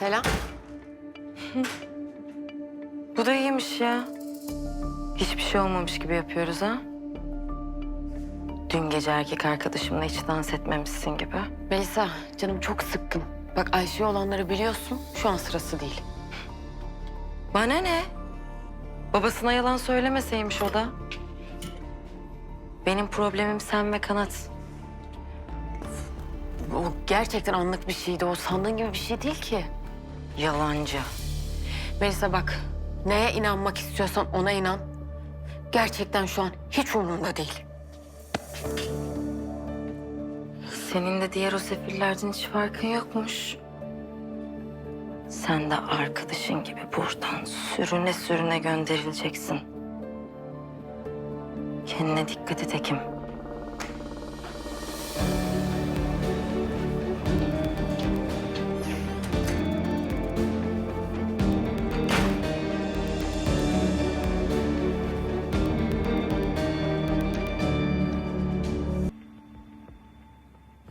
Selam. Bu da iyiymiş ya. Hiçbir şey olmamış gibi yapıyoruz ha. Dün gece erkek arkadaşımla hiç dans etmemişsin gibi. Melisa, canım çok sıkkın. Bak Ayşe'ye olanları biliyorsun. Şu an sırası değil. Bana ne? Babasına yalan söylemeseymiş o da. Benim problemim sen ve Kanat. O gerçekten anlık bir şeydi. O sandığın gibi bir şey değil ki. Yalancı. Melisa bak, neye inanmak istiyorsan ona inan. Gerçekten şu an hiç umurumda değil. Senin de diğer o sefillerden hiç farkın yokmuş. Sen de arkadaşın gibi buradan sürüne sürüne gönderileceksin. Kendine dikkat et Ekim.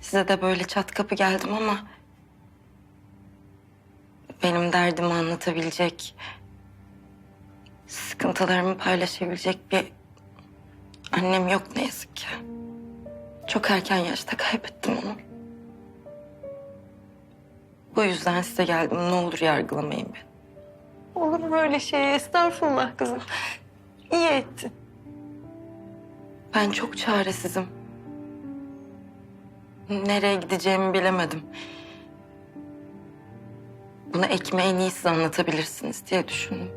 Size de böyle çat kapı geldim ama... ...benim derdimi anlatabilecek... ...sıkıntılarımı paylaşabilecek bir... ...annem yok ne yazık ki. Çok erken yaşta kaybettim onu. Bu yüzden size geldim. Ne olur yargılamayın beni. Olur mu böyle şey? Estağfurullah kızım. İyi ettin. Ben çok çaresizim. Nereye gideceğimi bilemedim. Bunu Ekim'e en iyi anlatabilirsiniz diye düşündüm.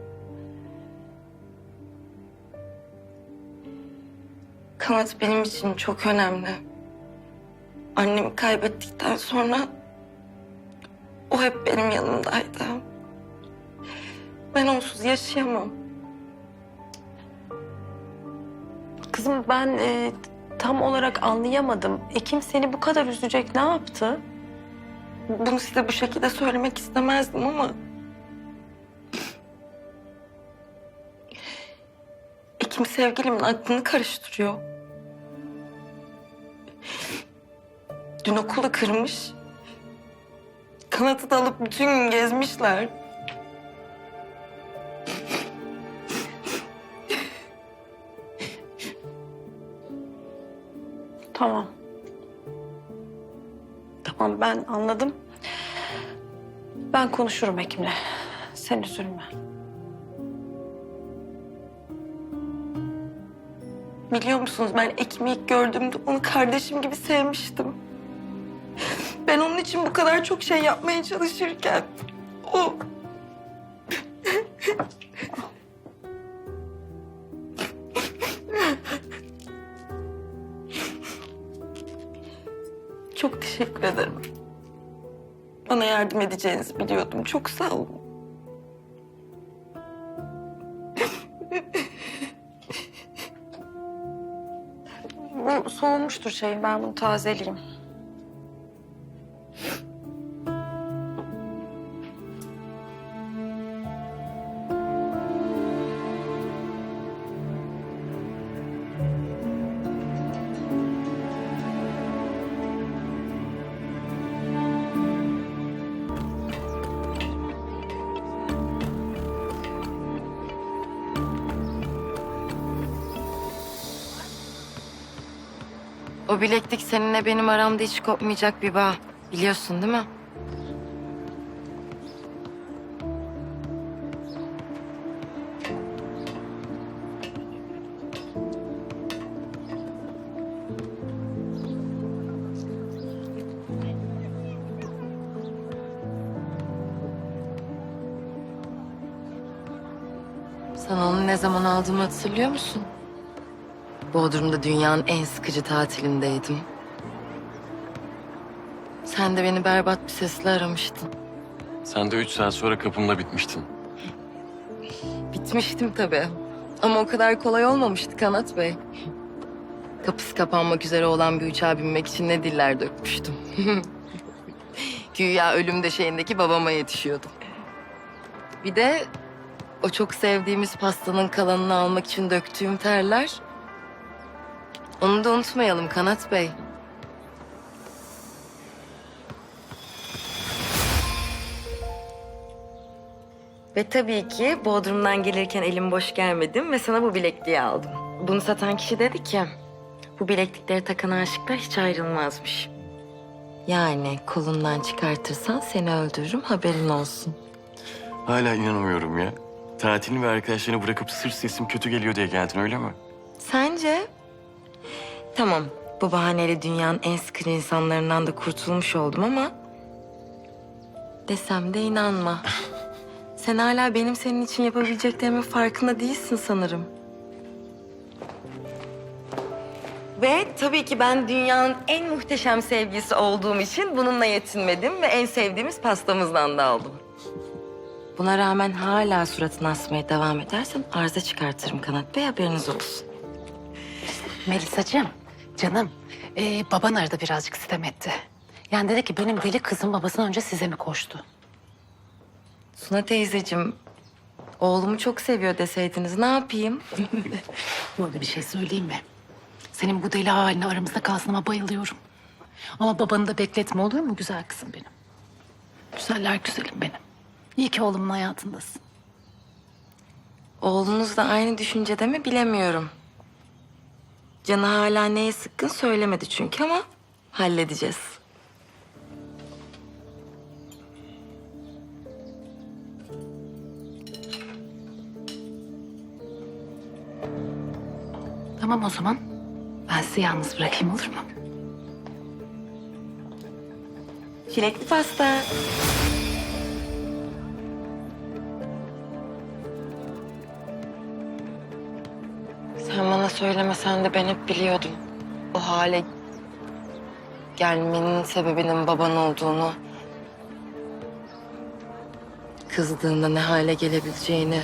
Kanat benim için çok önemli. Annemi kaybettikten sonra o hep benim yanımdaydı. Ben onsuz yaşayamam. Kızım ben e, tam olarak anlayamadım. Ekim seni bu kadar üzecek ne yaptı? Bunu size bu şekilde söylemek istemezdim ama... Ekim sevgilimin aklını karıştırıyor. Dün okulu kırmış. Kanatı da alıp bütün gün gezmişler. Tamam. Tamam ben anladım. Ben konuşurum Ekim'le. Sen üzülme. Biliyor musunuz ben Ekim'i ilk gördüğümde onu kardeşim gibi sevmiştim. Ben onun için bu kadar çok şey yapmaya çalışırken o... edeceğinizi biliyordum. Çok sağ olun. Bu soğumuştur şeyin. Ben bunu tazeleyeyim. O bileklik seninle benim aramda hiç kopmayacak bir bağ. Biliyorsun değil mi? Sen onu ne zaman aldığımı hatırlıyor musun? Bodrum'da dünyanın en sıkıcı tatilindeydim. Sen de beni berbat bir sesle aramıştın. Sen de üç saat sonra kapımda bitmiştin. Bitmiştim tabii. Ama o kadar kolay olmamıştı Kanat Bey. Kapısı kapanmak üzere olan bir uçağa binmek için ne diller dökmüştüm. Güya ölüm döşeğindeki babama yetişiyordum. Bir de o çok sevdiğimiz pastanın kalanını almak için döktüğüm terler. Onu da unutmayalım Kanat Bey. Ve tabii ki Bodrum'dan gelirken elim boş gelmedim ve sana bu bilekliği aldım. Bunu satan kişi dedi ki bu bileklikleri takan aşıklar hiç ayrılmazmış. Yani kolundan çıkartırsan seni öldürürüm haberin olsun. Hala inanamıyorum ya. Tatilini ve arkadaşlarını bırakıp sırf sesim kötü geliyor diye geldin öyle mi? Sence? Tamam bu bahaneyle dünyanın en sıkıcı insanlarından da kurtulmuş oldum ama... Desem de inanma. Sen hala benim senin için yapabileceklerimin farkında değilsin sanırım. Ve tabii ki ben dünyanın en muhteşem sevgilisi olduğum için bununla yetinmedim ve en sevdiğimiz pastamızdan da aldım. Buna rağmen hala suratını asmaya devam edersen arıza çıkartırım Kanat Bey haberiniz olsun. Melisacığım, canım. ee, baban arada birazcık sitem etti. Yani dedi ki benim deli kızım babasından önce size mi koştu? Suna teyzeciğim, oğlumu çok seviyor deseydiniz ne yapayım? Bu arada bir şey söyleyeyim mi? Senin bu deli haline aramızda kalsın ama bayılıyorum. Ama babanı da bekletme olur mu güzel kızım benim? Güzeller güzelim benim. İyi ki oğlumun hayatındasın. Oğlunuz da aynı düşüncede mi bilemiyorum. Canı hala neye sıkkın söylemedi çünkü ama halledeceğiz. Tamam o zaman. Ben sizi yalnız bırakayım olur mu? Çilekli pasta. Söylemesen de ben hep biliyordum. O hale gelmenin sebebinin baban olduğunu. Kızdığında ne hale gelebileceğini.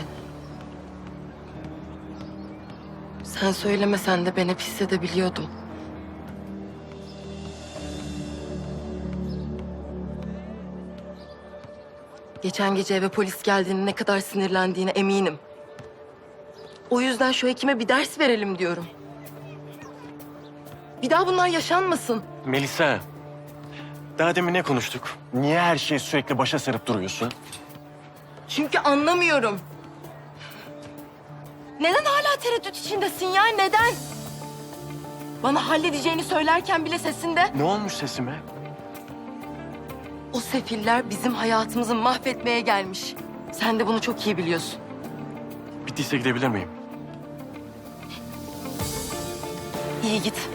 Sen söylemesen de ben hep hissedebiliyordum. Geçen gece eve polis geldiğinde ne kadar sinirlendiğine eminim. O yüzden şu hekime bir ders verelim diyorum. Bir daha bunlar yaşanmasın. Melisa. Daha demin ne konuştuk? Niye her şeyi sürekli başa sarıp duruyorsun? Çünkü anlamıyorum. Neden hala tereddüt içindesin ya? Neden? Bana halledeceğini söylerken bile sesinde Ne olmuş sesime? o sefiller bizim hayatımızı mahvetmeye gelmiş. Sen de bunu çok iyi biliyorsun. Bittiyse gidebilir miyim? İyi git.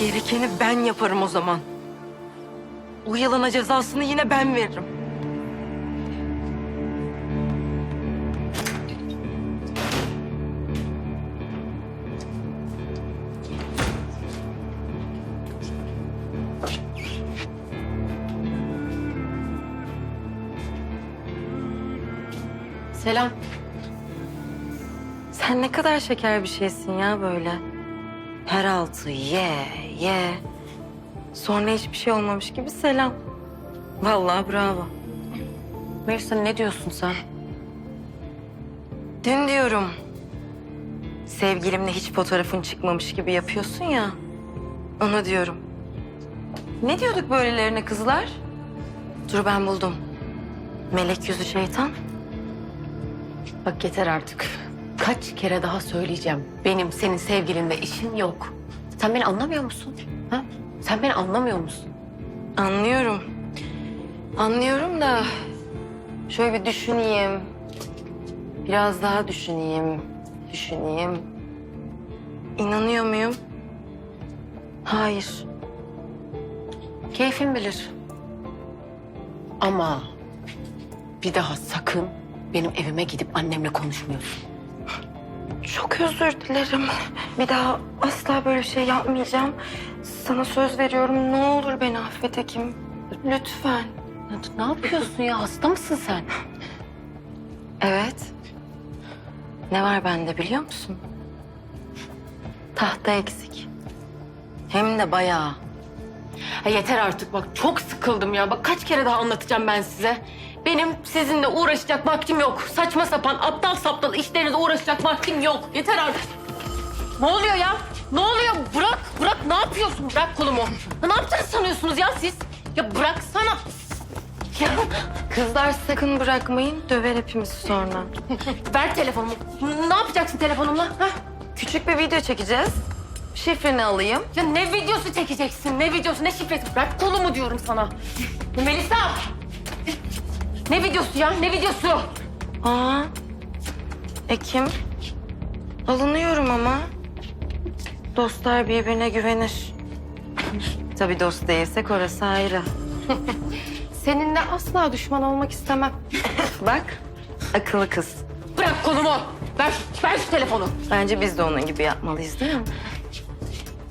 Gerekeni ben yaparım o zaman. O yılana cezasını yine ben veririm. Selam. Sen ne kadar şeker bir şeysin ya böyle. Her altı ye ye. Sonra hiçbir şey olmamış gibi selam. Vallahi bravo. Melisa ne diyorsun sen? Dün diyorum. Sevgilimle hiç fotoğrafın çıkmamış gibi yapıyorsun ya. Onu diyorum. Ne diyorduk böylelerine kızlar? Dur ben buldum. Melek yüzü şeytan. Bak yeter artık. Kaç kere daha söyleyeceğim. Benim senin sevgilinle işim yok. Sen beni anlamıyor musun? Ha? Sen beni anlamıyor musun? Anlıyorum. Anlıyorum da şöyle bir düşüneyim. Biraz daha düşüneyim. Düşüneyim. İnanıyor muyum? Hayır. Keyfin bilir. Ama bir daha sakın benim evime gidip annemle konuşmuyorsun. Çok özür dilerim. Bir daha asla böyle bir şey yapmayacağım. Sana söz veriyorum. Ne olur beni affet Ekim. Lütfen. Ne yapıyorsun ya? Hasta mısın sen? Evet. Ne var bende biliyor musun? Tahta eksik. Hem de bayağı. Ha yeter artık bak çok sıkıldım ya. Bak kaç kere daha anlatacağım ben size. Benim sizinle uğraşacak vaktim yok. Saçma sapan aptal saptal işlerinizle uğraşacak vaktim yok. Yeter artık. Ne oluyor ya? Ne oluyor? Bırak, bırak. Ne yapıyorsun? Bırak kolumu. Ne yaptığını sanıyorsunuz ya siz? Ya bıraksana. Ya Kızlar sakın bırakmayın. Döver hepimiz sonra. ver telefonumu. Ne yapacaksın telefonumla? Ha? Küçük bir video çekeceğiz. Şifreni alayım. Ya ne videosu çekeceksin? Ne videosu? Ne şifresi? Bırak kolumu diyorum sana. Melisa! Ne videosu ya? Ne videosu? Aa, Ekim. Alınıyorum ama. Dostlar birbirine güvenir. Tabii dost değilsek orası ayrı. Seninle asla düşman olmak istemem. Bak, akıllı kız. Bırak kolumu. Ver, ver şu telefonu. Bence biz de onun gibi yapmalıyız değil mi?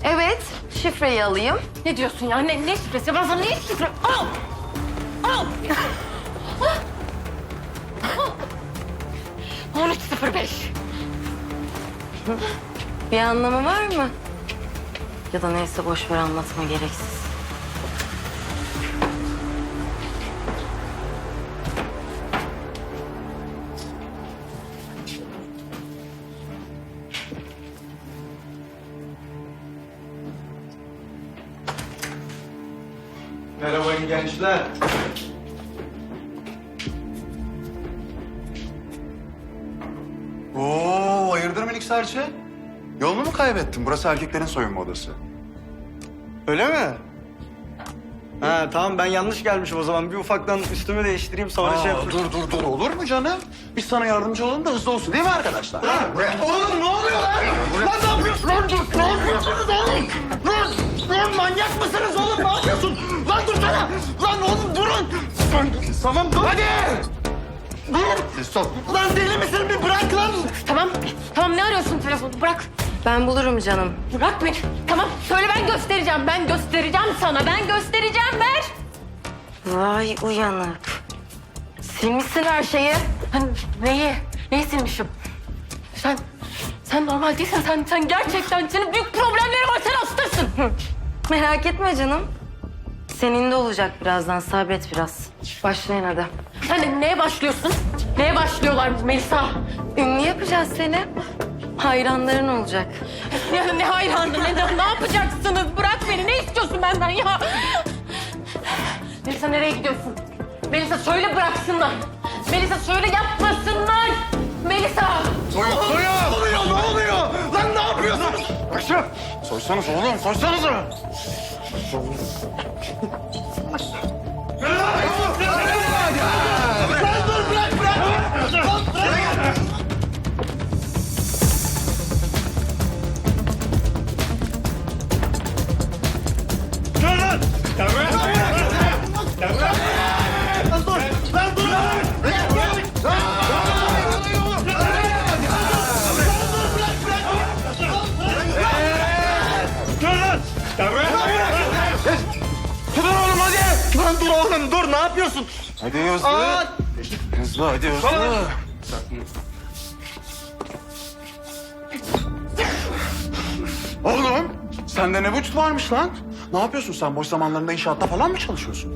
Evet, şifreyi alayım. Ne diyorsun ya? Ne, ne şifresi? Ben sana ne şifre? Al! Al! 13.05. Bir anlamı var mı? Ya da neyse boş ver anlatma gereksiz. Merhaba gençler. Serçe? Yolunu mu kaybettin? Burası erkeklerin soyunma odası. Öyle mi? Ha tamam ben yanlış gelmişim o zaman. Bir ufaktan üstümü değiştireyim sonra Aa, şey yaparım. dur dur dur olur mu canım? Biz sana yardımcı olalım da hızlı olsun değil mi arkadaşlar? Ha, buraya. Oğlum ne oluyor lan? Lan ne yapıyorsun? Lan dur, ne yapıyorsunuz oğlum? Lan, lan manyak mısınız oğlum? Ne yapıyorsun? Lan dursana! Lan oğlum durun! Lan, tamam dur. Hadi! Dur! Stop. Lan deli misin? Bir bırak lan! Tamam, tamam ne arıyorsun telefonu? Bırak. Ben bulurum canım. Bırak beni. Tamam, söyle ben göstereceğim. Ben göstereceğim sana. Ben göstereceğim. Ver. Vay uyanık. Silmişsin her şeyi. Ben neyi? Neyi silmişim? Sen, sen normal değilsin. Sen, sen gerçekten, senin büyük problemlerin var. Sen hastasın. Merak etme canım. Senin de olacak birazdan. Sabret biraz. Başlayın hadi. Sen de neye başlıyorsun? Neye başlıyorlar Melisa? Ünlü yapacağız seni. Hayranların olacak. Ya ne hayrandı, ne, ne yapacaksınız? Bırak beni. Ne istiyorsun benden ya? Melisa nereye gidiyorsun? Melisa söyle bıraksınlar. Melisa söyle yapmasınlar. Melisa. Soyun, soyun! Ne oluyor? Ne oluyor? Lan ne yapıyorsunuz? Başım! Soysanız oğlum, soysanız Lan dur oğlum dur ne yapıyorsun? Hadi hızlı. Aa! Hızlı hadi hızlı. Oğlum sende ne vücut varmış lan? Ne yapıyorsun sen? Boş zamanlarında inşaatta falan mı çalışıyorsun?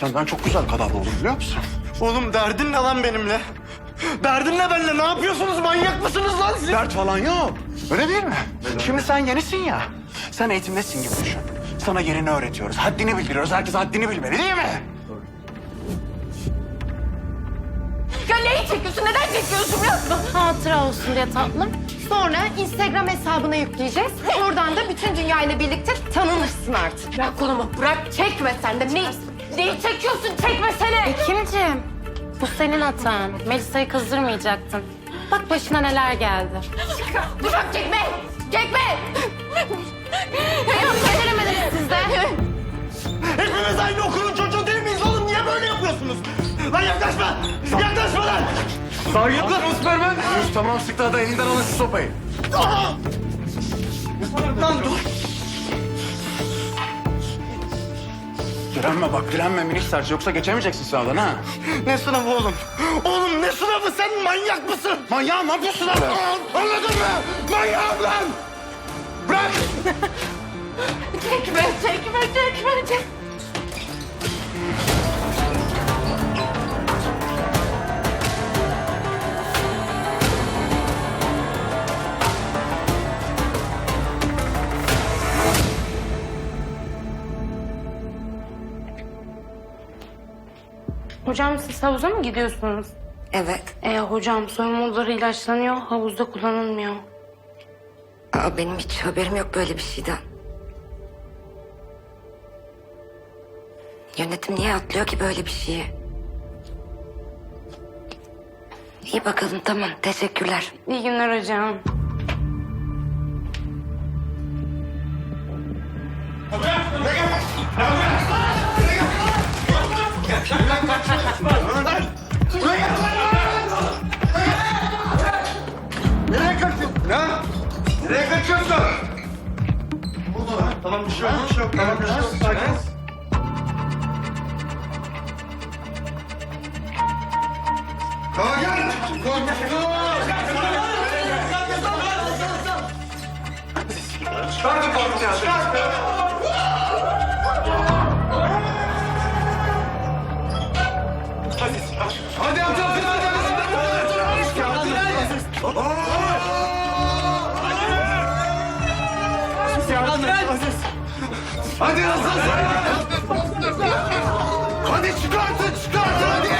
Senden çok güzel kadavra olur biliyor musun? Oğlum derdin ne lan benimle? Derdin ne benimle? Ne yapıyorsunuz? Manyak mısınız lan siz? Dert falan yok. Öyle değil mi? Şimdi sen yenisin ya. Sen eğitimdesin gibi düşün. Sana yerini öğretiyoruz. Haddini bildiriyoruz. Herkes haddini bilmeli değil mi? Ya neyi çekiyorsun? Neden çekiyorsun ya? hatıra olsun diye tatlım. Sonra Instagram hesabına yükleyeceğiz. Oradan da bütün dünya ile birlikte tanınırsın artık. Bırak kolumu. Bırak. Çekme sen de. Neyi, neyi çekiyorsun? Çekmesene. Kimciğim? Bu senin hatan. Melisa'yı kızdırmayacaktın. Bak başına neler geldi. Bırak çekme. Çekme. Ya beceremediniz siz de. Hepimiz aynı okulun çocuğu değil miyiz oğlum? Niye böyle yapıyorsunuz? Lan yaklaşma! Yaklaşma lan! Sakin lan! Süpermen! Yunus tamam sıktı hadi elinden alın şu sopayı. Lan dur! Direnme bak direnme minik serçe yoksa geçemeyeceksin sağdan ha. Ne sınavı oğlum? Oğlum ne sınavı? Sen manyak mısın? Manyağım ne yapıyorsun lan? Anladın mı? Manyağım lan! Bırak! Çekme, çekme, çekme, çekme. Hocam siz havuza mı gidiyorsunuz? Evet. Ee, hocam soyunma odaları ilaçlanıyor, havuzda kullanılmıyor. Aa, benim hiç haberim yok böyle bir şeyden. Yönetim niye atlıyor ki böyle bir şeyi? İyi bakalım tamam teşekkürler. İyi günler hocam. Nereye kaçıyorsun? Ne? Nereye kaçıyorsun? Burada lan. Tamam bir şey yok. Bir şey yok. Tamam bir şey yok. Sakin. Gel. Çıkar bu korkuyu. Çıkar. Hadi amca hadi hadi. Hadi Aziz! Hadi çıkartın, çıkartın hadi!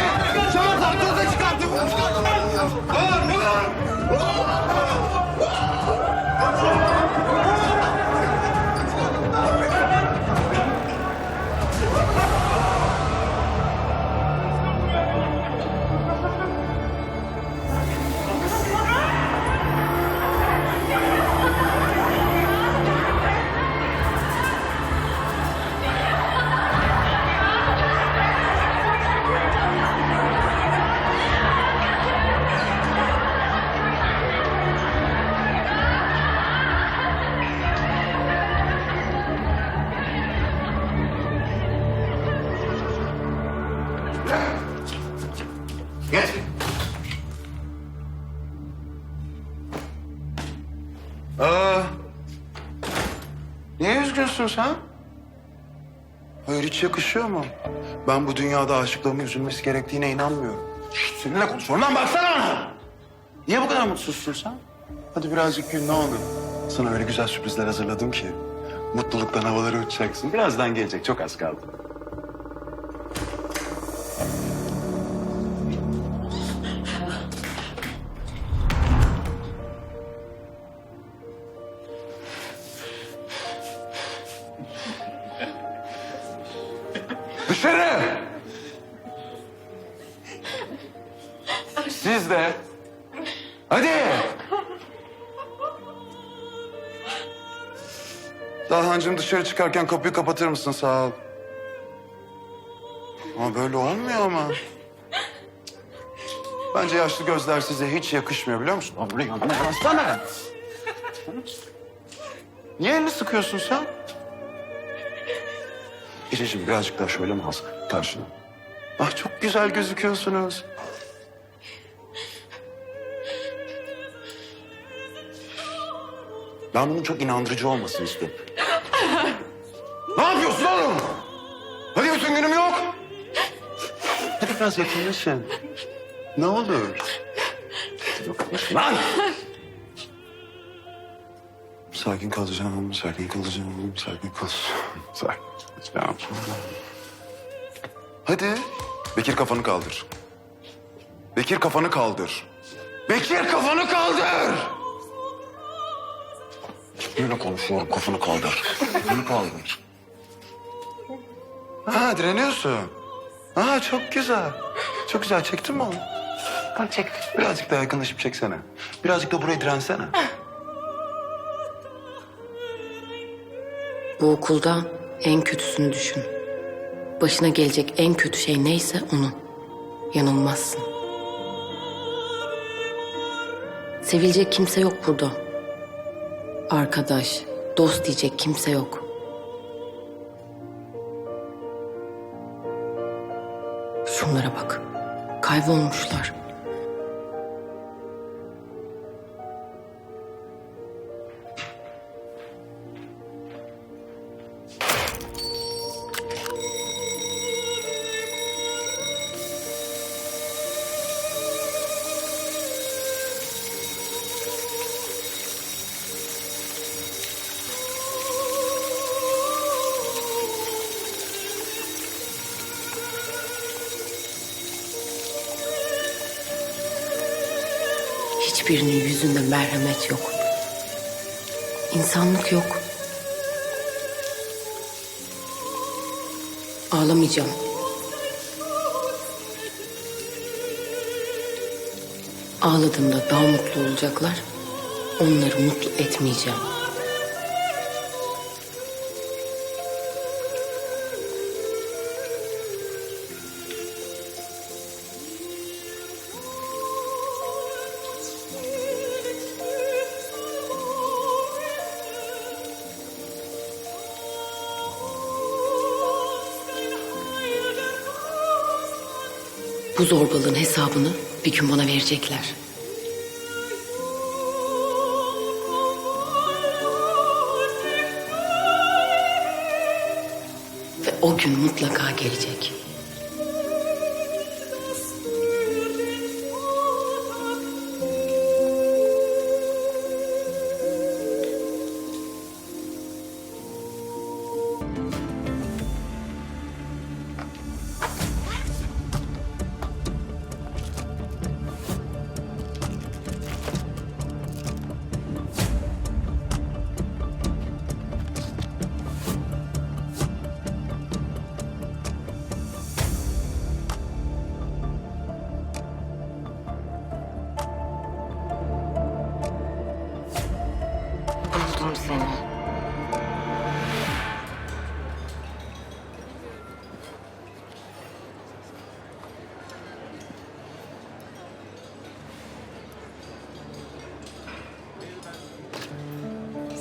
Sen? Hayır hiç yakışıyor mu? Ben bu dünyada aşıklarımın üzülmesi gerektiğine inanmıyorum. Şşt, seninle konuşuyorum lan baksana bana. Niye bu kadar mutsuzsun sen? Hadi birazcık gül ne olur. Sana öyle güzel sürprizler hazırladım ki. Mutluluktan havalara uçacaksın. Birazdan gelecek çok az kaldı. Dahancığım dışarı çıkarken kapıyı kapatır mısın sağ ol. Ama böyle olmuyor ama. Bence yaşlı gözler size hiç yakışmıyor biliyor musun? Lan buraya yanına bassana. Niye elini sıkıyorsun sen? Gececiğim birazcık daha şöyle mi az karşına? Ah çok güzel gözüküyorsunuz. Ben bunun çok inandırıcı olmasını istiyorum. Bütün günüm yok. Hadi biraz yakınlaşın. Ne olur. Lan! Sakin kalacağım, sakin kalacağım, sakin kalacağım, sakin kalacağım. Hadi. Bekir kafanı kaldır. Bekir kafanı kaldır. Bekir kafanı kaldır! Böyle konuşuyorum, kafanı kaldır. Kafanı kaldır. Ha, direniyorsun. Ha, çok güzel. Çok güzel. Çektin mi onu? Tamam, çektim. Birazcık daha yakınlaşıp çeksene. Birazcık da buraya dirensene. Bu okulda en kötüsünü düşün. Başına gelecek en kötü şey neyse onu. Yanılmazsın. Sevilecek kimse yok burada. Arkadaş, dost diyecek kimse yok. Şunlara bak. Kaybolmuşlar. Hiçbirinin yüzünde merhamet yok. İnsanlık yok. Ağlamayacağım. Ağladığımda daha mutlu olacaklar. Onları mutlu etmeyeceğim. Bu zorbalığın hesabını bir gün bana verecekler. Ve o gün mutlaka gelecek.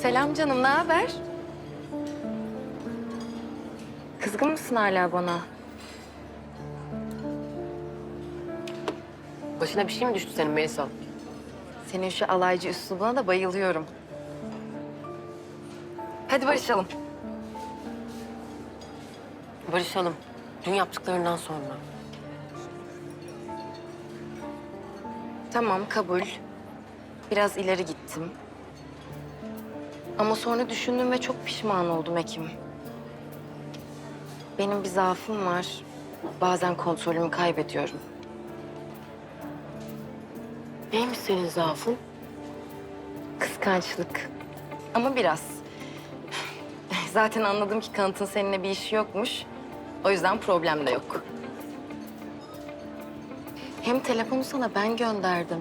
Selam canım, ne haber? Kızgın mısın hala bana? Başına bir şey mi düştü senin Melisa? Senin şu alaycı üslubuna da bayılıyorum. Hadi barışalım. Barışalım. Dün yaptıklarından sonra. Tamam, kabul. Biraz ileri gittim. Ama sonra düşündüm ve çok pişman oldum Ekim. Benim bir zaafım var. Bazen kontrolümü kaybediyorum. Neymiş senin zaafın? Kıskançlık. Ama biraz. Zaten anladım ki kanıtın seninle bir işi yokmuş. O yüzden problem de yok. Hem telefonu sana ben gönderdim.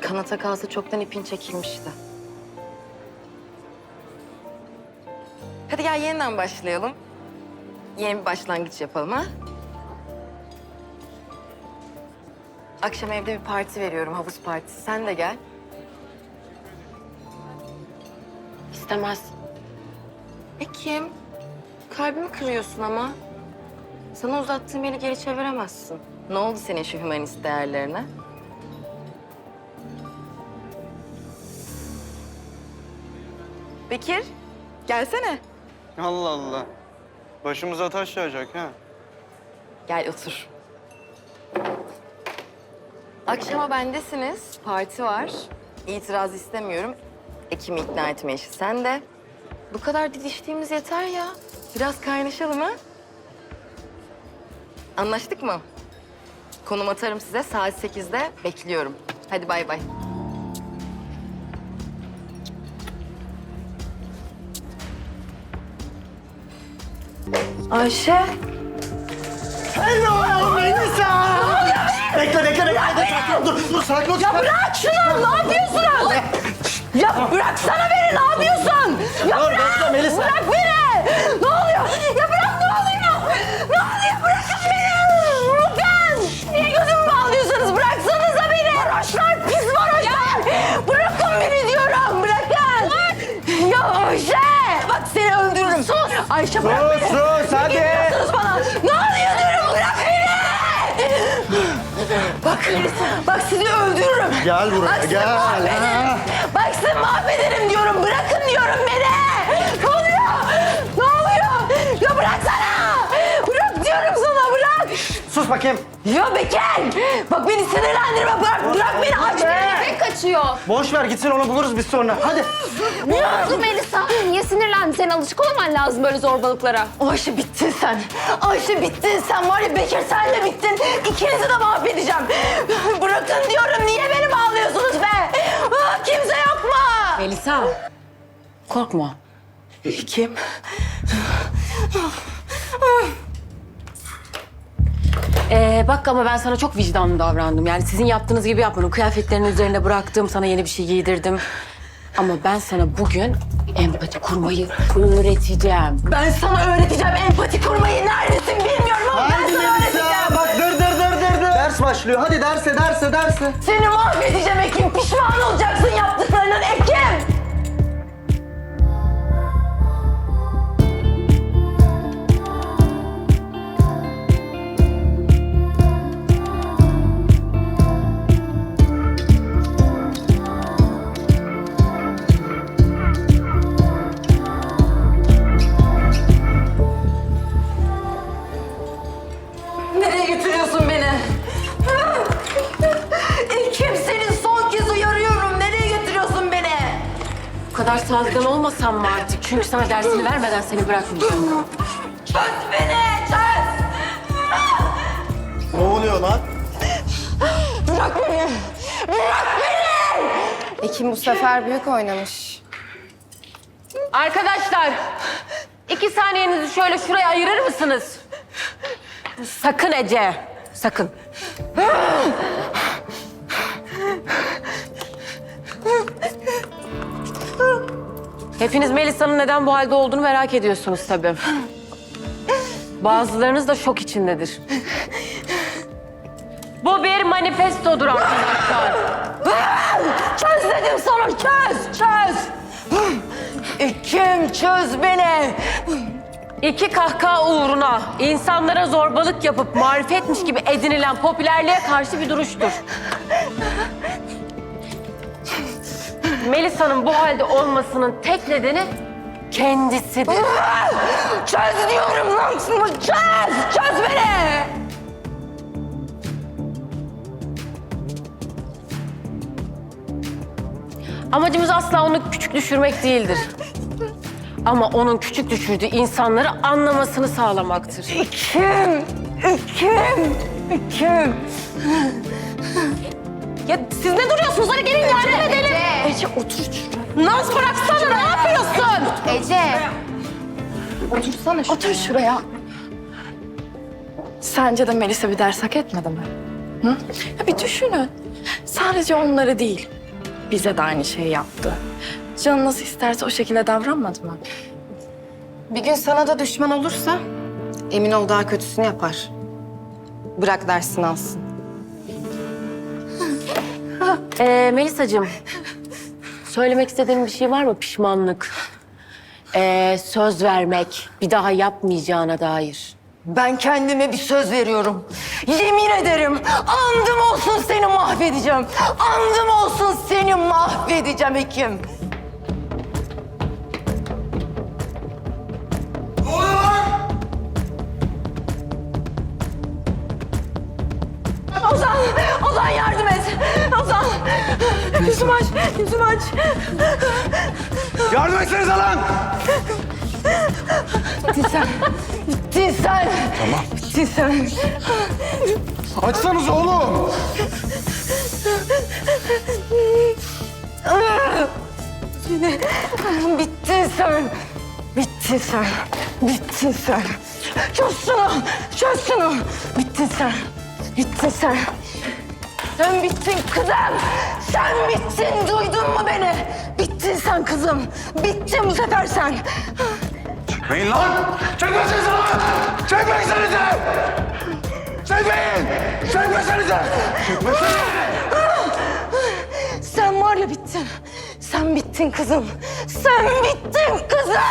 Kanata kalsa çoktan ipin çekilmişti. Hadi gel yeniden başlayalım. Yeni bir başlangıç yapalım ha? Akşam evde bir parti veriyorum, havuz partisi. Sen de gel. İstemez. Ekim, kalbimi kırıyorsun ama. Sana uzattığım eli geri çeviremezsin. Ne oldu senin şu hümanist değerlerine? Bekir, gelsene. Allah Allah. Başımıza taş yağacak ha. Gel otur. Akşama bendesiniz, parti var. İtiraz istemiyorum. Ekim'i ikna etme işi sen de. Bu kadar didiştiğimiz yeter ya. Biraz kaynaşalım ha. Anlaştık mı? Konum atarım size. Saat sekizde bekliyorum. Hadi bay bay. Ayşe. Hello Melisa! Bekle bekle bekle. Sakin ol, Dur dur sakin ol. Ya bırak Şunu ne yapıyorsunuz? Ya bıraksana beni ne yapıyorsun? Ya Dur bekle Melisa. bırak beni! Ne oluyor? Ya öldürürüm. Sus! Ayşe bırak beni! Sus hadi. Yapıyorsunuz bana? Ne oluyor diyorum? Bırak beni! Bak, bak sizi öldürürüm. Gel buraya, Bak gel, mahvederim. Bak sizi mahvederim diyorum. Bırakın diyorum beni. Ne oluyor? Ne oluyor? Ya bıraksana. Bırak diyorum sana. Sus bakayım. Ya Bekir! Bak beni sinirlendirme. Bırak, bırak beni. Aç beni. Kaçıyor. Boş ver gitsin onu buluruz biz sonra. Hadi. Ne oldu Melisa? Niye sinirlendin? Senin alışık olman lazım böyle zorbalıklara. Ayşe bittin sen. Ayşe bittin sen. Var ya Bekir sen de bittin. İkinizi de mahvedeceğim. Bırakın diyorum. Niye beni bağlıyorsunuz be? Kimse yok mu? Melisa. Korkma. Kim? Ee, bak ama ben sana çok vicdanlı davrandım. Yani sizin yaptığınız gibi yapmadım. Kıyafetlerini üzerine bıraktım, sana yeni bir şey giydirdim. Ama ben sana bugün empati kurmayı öğreteceğim. Ben sana öğreteceğim empati kurmayı. Neredesin bilmiyorum ama ben Hadi sana öğreteceğim. Melisa. Bak dır dır dır dır dır. Ders başlıyor. Hadi derse derse derse. Seni mahvedeceğim Ekim. Pişman olacaksın yaptıklarının Ekim. Sağlıklı olmasam mı artık? Çünkü sana dersini vermeden seni bırakmayacağım. Çöz beni, çöz! Ne oluyor lan? Bırak beni! Bırak beni! Ekim bu sefer büyük oynamış. Arkadaşlar, iki saniyenizi şöyle şuraya ayırır mısınız? Sakın Ece, sakın. Hepiniz Melisa'nın neden bu halde olduğunu merak ediyorsunuz tabii. Bazılarınız da şok içindedir. Bu bir manifestodur arkadaşlar. Çöz dedim sana, çöz, çöz! Ekim çöz beni! İki kahkaha uğruna insanlara zorbalık yapıp marifetmiş gibi edinilen popülerliğe karşı bir duruştur. Melisa'nın bu halde olmasının tek nedeni kendisidir. Çöz diyorum lan sana, çöz! Çöz beni! Amacımız asla onu küçük düşürmek değildir. Ama onun küçük düşürdüğü insanları anlamasını sağlamaktır. Ekim! Ekim! Ekim! Ya siz ne duruyorsunuz? Hadi gelin yardım edelim. Ece otur şuraya. Naz bıraksana ne yapıyorsun? Ece. Otursana şuraya. Otur şuraya. Sence de Melisa bir ders hak etmedi mi? Hı? Ya bir düşünün. Sadece onları değil, bize de aynı şeyi yaptı. Canı nasıl isterse o şekilde davranmadı mı? Bir gün sana da düşman olursa emin ol daha kötüsünü yapar. Bırak dersini alsın. Ee, Melisa'cığım, söylemek istediğin bir şey var mı? Pişmanlık, ee, söz vermek, bir daha yapmayacağına dair. Ben kendime bir söz veriyorum. Yemin ederim andım olsun seni mahvedeceğim. Andım olsun seni mahvedeceğim Ekim. Yüzümü aç, yüzümü aç. Yardım etsenize lan! Bittin sen, bittin sen. Tamam. Bittin sen. Açsanız oğlum! Bittin sen. Bittin sen. Bittin sen. Çöz şunu. Çöz şunu. Bittin sen. Bittin sen. Sen bittin kızım. Sen bittin. Duydun mu beni? Bittin sen kızım. Bittin bu sefer sen. Çekmeyin lan! Çekmesenize lan! Çekmesenize! Çekmeyin! Çekmesenize! Çekmesenize! Sen var ya bittin. Sen bittin kızım. Sen bittin kızım.